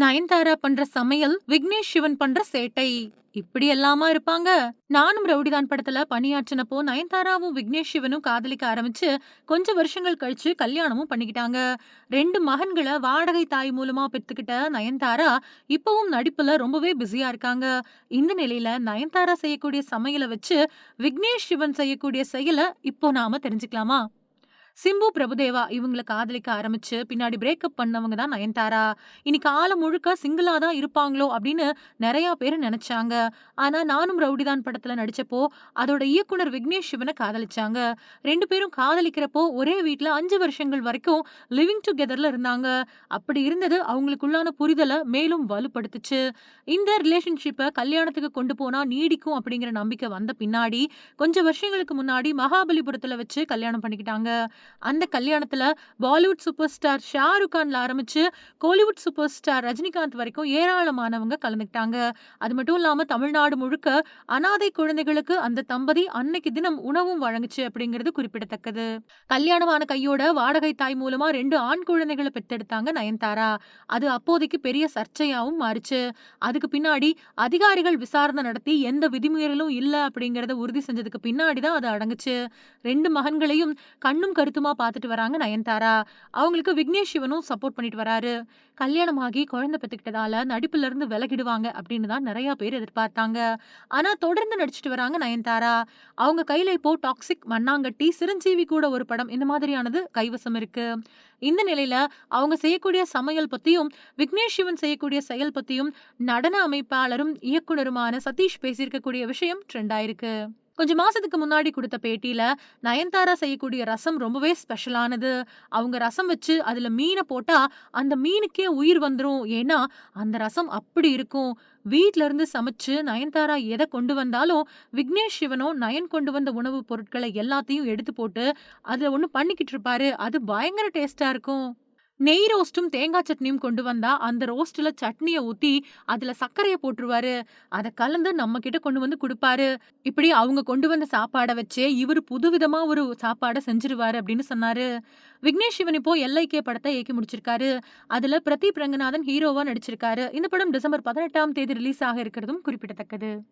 நயன்தாரா பண்ற சமையல் விக்னேஷ் சிவன் பண்ற சேட்டை. இப்படி எல்லாமா இருப்பாங்க? நானும் ரவுடிதான் படத்துல பணியாற்றினப்போ நயன்தாராவும் விக்னேஷ் சிவனும் காதலிக்க ஆரம்பிச்சு கொஞ்ச வருஷங்கள் கழிச்சு கல்யாணமும் பண்ணிக்கிட்டாங்க. ரெண்டு மகன்களை வாடகை தாய் மூலமா பெற்றுக்கிட்ட நயன்தாரா இப்பவும் நடிப்புல ரொம்பவே பிஸியா இருக்காங்க. இந்த நிலையில நயன்தாரா செய்யக்கூடிய சமையலை வச்சு விக்னேஷ் சிவன் செய்யக்கூடிய செயலை இப்போ நாம தெரிஞ்சுக்கலாமா? சிம்பு பிரபுதேவா இவங்களை காதலிக்க ஆரம்பிச்சு பின்னாடி பிரேக்கப் பண்ணவங்க தான் நயன்தாரா. இனி காலம் முழுக்க சிங்கிளா தான் இருப்பாங்களோ அப்படின்னு நிறைய பேர் நினைச்சாங்க. ஆனா நானும் ரவுடிதான் படத்துல நடிச்சப்போ அதோட இயக்குனர் விக்னேஷ் சிவனை காதலிச்சாங்க. ரெண்டு பேரும் காதலிக்கிறப்போ ஒரே வீட்டுல அஞ்சு வருஷங்கள் வரைக்கும் லிவிங் டுகெதர்ல இருந்தாங்க. அப்படி இருந்தது அவங்களுக்குள்ளான புரிதலை மேலும் வலுப்படுத்துச்சு. இந்த ரிலேஷன்ஷிப்பை கல்யாணத்துக்கு கொண்டு போனா நீடிக்கும் அப்படிங்கிற நம்பிக்கை வந்த பின்னாடி கொஞ்சம் வருஷங்களுக்கு முன்னாடி மகாபலிபுரத்துல வச்சு கல்யாணம் பண்ணிக்கிட்டாங்க. அந்த கல்யாணத்துல பாலிவுட் சூப்பர் ஸ்டார் ஷாருக் கான்ல ஆரம்பிச்சு கோலிவுட் சூப்பர் ஸ்டார் ரஜினிகாந்த் வரைக்கும் ஏராளமானவங்க கலந்துக்கிட்டாங்க. அது மட்டும் இல்லாமல் தமிழ்நாடு முழுக்க அனாதை குழந்தைகளுக்கு அந்த தம்பதி அன்னைக்கு தினம் உணவும் வழங்குச்சு அப்படிங்கிறது குறிப்பிடத்தக்கது. கல்யாணமான கையோட வாடகை தாய் மூலமா ரெண்டு ஆண் குழந்தைகளை பெத்தெடுத்தாங்க நயன்தாரா. அது அப்போதைக்கு பெரிய சர்ச்சையாவும் மாறுச்சு. அதுக்கு பின்னாடி அதிகாரிகள் விசாரணை நடத்தி எந்த விதிமீறலும் இல்ல அப்படிங்கறத உறுதி செஞ்சதுக்கு பின்னாடி தான் அது அடங்குச்சு. ரெண்டு மகன்களையும் கண்ணும் கருத்து கருத்துமா பார்த்துட்டு வராங்க. நயன்தாரா அவங்களுக்கு விக்னேஷ் சிவனும் சப்போர்ட் பண்ணிட்டு வராரு. கல்யாணமாகி குழந்தை பெற்றுக்கிட்டதால நடிப்புல இருந்து விலகிடுவாங்க அப்படின்னு தான் நிறையா பேர் எதிர்பார்த்தாங்க. ஆனா தொடர்ந்து நடிச்சிட்டு வராங்க நயன்தாரா. அவங்க கையில இப்போ டாக்ஸிக் மண்ணாங்கட்டி சிரஞ்சீவி கூட ஒரு படம் இந்த மாதிரியானது கைவசம் இருக்கு. இந்த நிலையில அவங்க செய்யக்கூடிய சமையல் பத்தியும் விக்னேஷ் சிவன் செய்யக்கூடிய செயல் பத்தியும் நடன அமைப்பாளரும் இயக்குனருமான சதீஷ் பேசியிருக்கக்கூடிய விஷயம் ட்ரெண்ட் ஆயிருக்கு. கொஞ்சம் மாசத்துக்கு முன்னாடி கொடுத்த பேட்டியில நயன்தாரா செய்யக்கூடிய ரசம் ரொம்பவே ஸ்பெஷலானது. அவங்க ரசம் வச்சு அதுல மீனை போட்டா அந்த மீனுக்கே உயிர் வந்துரும். ஏன்னா அந்த ரசம் அப்படி இருக்கும். வீட்ல இருந்து சமைச்சு நயன்தாரா எதை கொண்டு வந்தாலும் விக்னேஷ் சிவனோ நயன் கொண்டு வந்த உணவுப் பொருட்களை எல்லாத்தையும் எடுத்து போட்டு அதுல ஒண்ணு பண்ணிக்கிட்டு இருப்பாரு. அது பயங்கர டேஸ்டா இருக்கும். நெய் ரோஸ்ட்டும் தேங்காய் சட்னியும் கொண்டு வந்தா அந்த ரோஸ்ட்ல சட்னியை ஊத்தி அதுல சர்க்கரையை போட்டுருவாரு. அதை கலந்து நம்ம கிட்ட கொண்டு வந்து கொடுப்பாரு. இப்படி அவங்க கொண்டு வந்த சாப்பாடை வச்சே இவர் புதுவிதமா ஒரு சாப்பாடை செஞ்சிருவாரு அப்படின்னு சொன்னாரு. விக்னேஷ் சிவன் இப்போ எல்ஐகே படத்தை இயக்கி முடிச்சிருக்காரு. அதுல பிரதீப் ரங்கநாதன் ஹீரோவா நடிச்சிருக்காரு. இந்த படம் டிசம்பர் பதினெட்டாம் தேதி ரிலீஸ் ஆக இருக்கிறதும் குறிப்பிடத்தக்கது.